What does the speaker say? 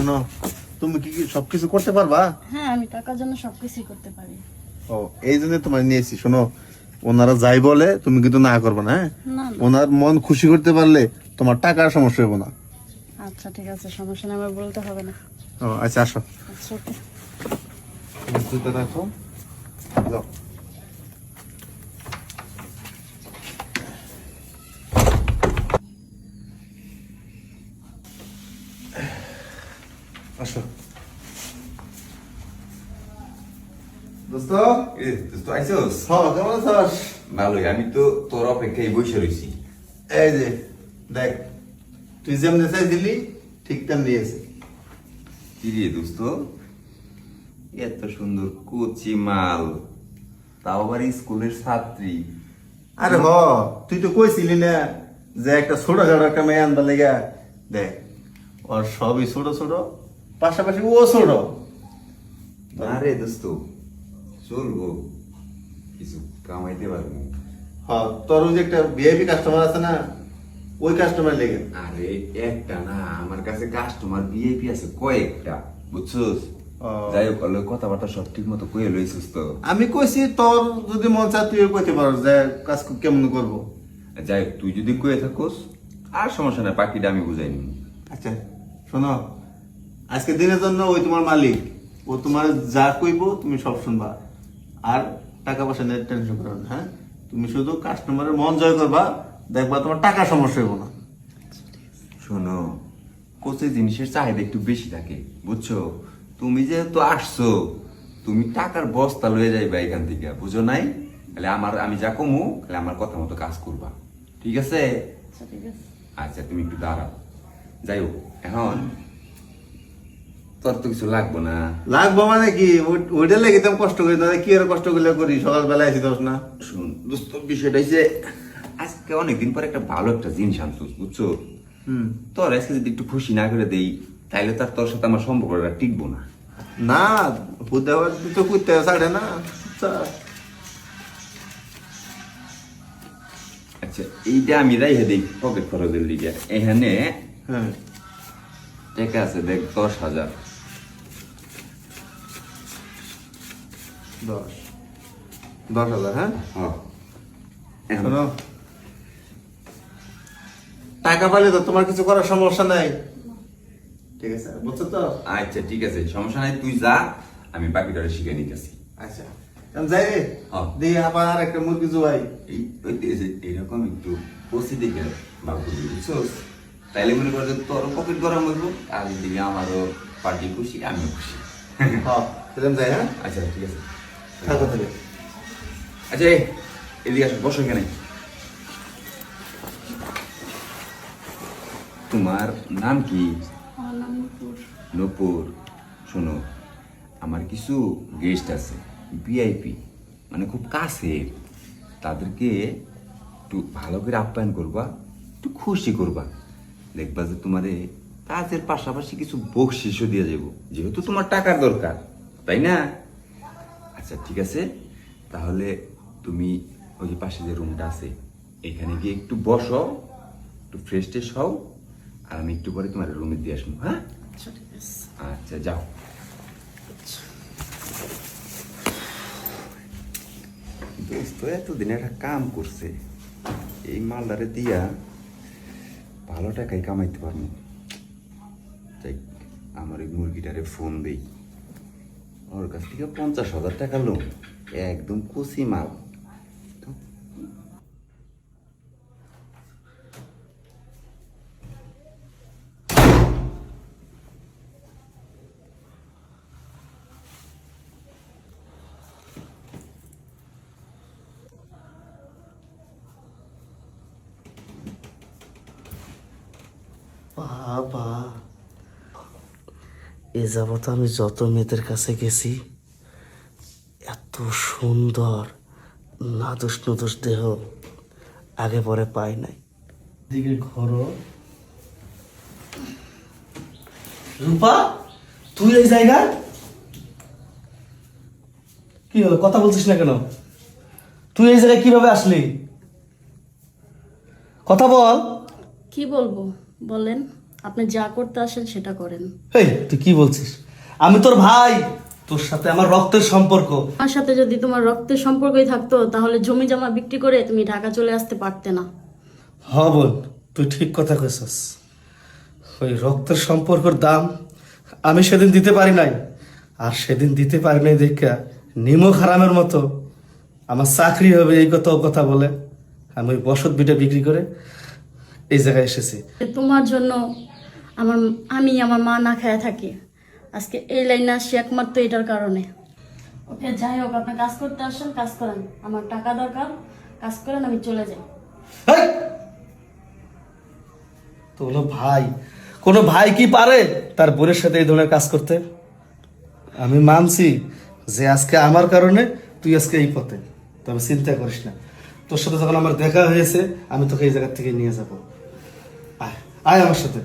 শোনো তুমি কি সবকিছু করতে পারবা? হ্যাঁ আমি টাকার জন্য সবকিছুই করতে পারি। ও এই জন্য তোমার নিয়েছি। শোনো ওনারা যাই বলে তুমি কিন্তু না করবে না হ্যাঁ? না না। ওনার মন খুশি করতে পারলে তোমার টাকার সমস্যা হবে না। আচ্ছা ঠিক আছে সমস্যা আমার বলতে হবে না। ও আচ্ছা আসো। আচ্ছা রাখো। যাও। আসো। দোস্ত এ, তুই তো হ্যাঁ কেমন আছিস? ভালোই আমি তো তোর অপেক্ষায় বসে রয়েছি এই যে দেখ তুই যেমনি ঠিক তেমনি এসে কি রে দোস্ত? এত সুন্দর কোচি মাল। তাও আবার স্কুলের ছাত্রী। আরে হ তুই তো কইছিলি না যে একটা ছোট ছোট একটা মেয়ে আনবার লেগে। দেখ ওর সবই ছোট ছোট পাশাপাশি ও ছোট না রে দোস্ত চলবো কিছু কামাইতে পারব হ তোর ওই যে একটা ভিআইপি কাস্টমার আছে না ওই কাস্টমার লেগে। আরে একটা না আমার কাছে কাস্টমার ভিআইপি আছে কয়েকটা বুঝছস? যাই হোক ওর কথাবার্তা সব ঠিক মতো কয়ে লইছিস তো। আমি কইছি তোর যদি মন চায় তুইও কইতে পারো যে কাজ কেমন করব। যাই হোক তুই যদি কয়ে থাকোস আর সমস্যা নাই বাকিটা আমি বুঝাই নিব আচ্ছা শোনো। আজকে দিনের জন্য ওই তোমার মালিক ও তোমার যা কইবো তুমি সব শুনবা। আর টাকা পয়সা নিয়ে টেনশন করো না হ্যাঁ? তুমি শুধু কাস্টমারের মন জয় করবা দেখবা তোমার টাকা সমস্যা হইব না। শোনো কোচে জিনিসের চাহিদা একটু বেশি থাকে বুঝছ? তুমি যেহেতু আসছো তুমি টাকার বস্তা লয়ে যাইবা এখান থেকে বুঝো নাই? তাহলে আমার আমি যা কমু তাহলে আমার কথা মতো কাজ করবা। ঠিক আছে? আচ্ছা ঠিক আছে। আচ্ছা তুমি একটু দাঁড়াও। যাই হোক এখন তোর তো কিছু লাগবো না। লাগবো মানে কি? ওই- ওইটা লেগে তেমন কষ্ট করি? না কি আর কষ্ট করলে করি? সকালবেলা আইসি দোষ না। শুন দোস্ত বিষয়টা হচ্ছে আজকে অনেকদিন পর একটা ভালো একটা জিনিস আনছোস বুঝছ? তোর আজকে যদি একটু খুশি না করে দেই তাইলে তার তোর সাথে আমার সম্পর্কটা টিকবো না। না বুদ্ধা তো করতে ছাড়ে না। আচ্ছা। এইটা আমি রাইহে দিই পকেট খরচের দিকে এখানে হ্যাঁ। টাকা আছে দেখ দশ হাজার। দশ। দশ হাজার হ্যাঁ? হ্যাঁ। শোনো। টাকা পাইলে তো তোমার কিছু করার সমস্যা নাই। ঠিক আছে বুঝছ তো? আচ্ছা ঠিক আছে সমস্যা নাই তুই যা আমি বাকিটা শিখে নিতেছি। আচ্ছা যাই রে। হ্যাঁ। আবার একটা মুরগি জুয়াই। এই এরকম একটু কষি দেখে বার করবি বুঝছোস? তাইলে মনে কর তোর পকেট গরম হইব আর এদিকে আমারও পার্টি খুশি আমিও খুশি। হ্যাঁ যাই হ্যাঁ? আচ্ছা ঠিক আছে। থাকো। আচ্ছা এদিকে আসো বসো এখানে। তোমার নাম কি? নূপুর। শোনো আমার কিছু গেস্ট আছে ভিআইপি মানে খুব কাছে। তাদেরকে একটু ভালো করে আপ্যায়ন করবা একটু খুশি করবা। দেখবা যে তোমারে কাজের পাশাপাশি কিছু বকশিসও দিয়ে যাব যেহেতু তোমার টাকার দরকার তাই না? আচ্ছা ঠিক আছে? তাহলে তুমি ওই যে পাশে যে রুমটা আছে এখানে গিয়ে একটু বসো একটু ফ্রেশ ট্রেশ হও আর আমি একটু পরে তোমার রুমে দিয়ে আসব হ্যাঁ? আচ্ছা আচ্ছা যাও। দোস্ত এতদিন একটা কাম করছে। এই মালদারে দিয়া ভালো টাকাই কামাইতে পারব। তাই আমার এই মুরগিটারে ফোন দেই। ওর কাছ থেকে পঞ্চাশ হাজার টাকা লোন একদম কুচি মাল। বাবা। এ যাবত আমি যত মেয়েদের কাছে গেছি এত সুন্দর নাদুস নুদুস দেহ আগে পরে পাই নাই। দিকে ঘর। রূপা তুই এই জায়গা কি হলো কথা বলছিস না কেন? তুই এই জায়গায় কীভাবে আসলি? কথা বল। কি বলব? বলেন। আপনি যা করতে আসেন সেটা করেন। এই তুই কি বলছিস? আমি তোর ভাই তোর সাথে আমার রক্তের সম্পর্ক। আমার সাথে যদি তোমার রক্তের সম্পর্কই থাকতো তাহলে জমি জমা বিক্রি করে তুমি ঢাকা চলে আসতে পারতে না। হ বোন তুই ঠিক কথা কইছস। ওই রক্তের সম্পর্কের দাম আমি সেদিন দিতে পারি নাই। আর সেদিন দিতে পারি নাই দেখা নিমক হারামের মতো আমার চাকরি হবে এই কথা ও কথা বলে। আমি ওই বসত বিটা বিক্রি করে এই জায়গায় এসেছি। তোমার জন্য আমার আমি আমার মা না খেয়ে থাকি। আজকে এই লাইনে আসছি একমাত্র এটার কারণে। ওকে যাই হোক আপনি কাজ করতে আসেন কাজ করেন। আমার টাকা দরকার কাজ করেন আমি চলে যাই! তো হলো ভাই। কোনো ভাই কি পারে? তার বোনের সাথে এই ধরনের কাজ করতে। আমি মানছি যে আজকে আমার কারণে তুই আজকে এই পথে। তবে চিন্তা করিস না। তোর সাথে যখন আমার দেখা হয়েছে আমি তোকে এই জায়গা থেকে নিয়ে যাব। আয় আয় আমার সাথে।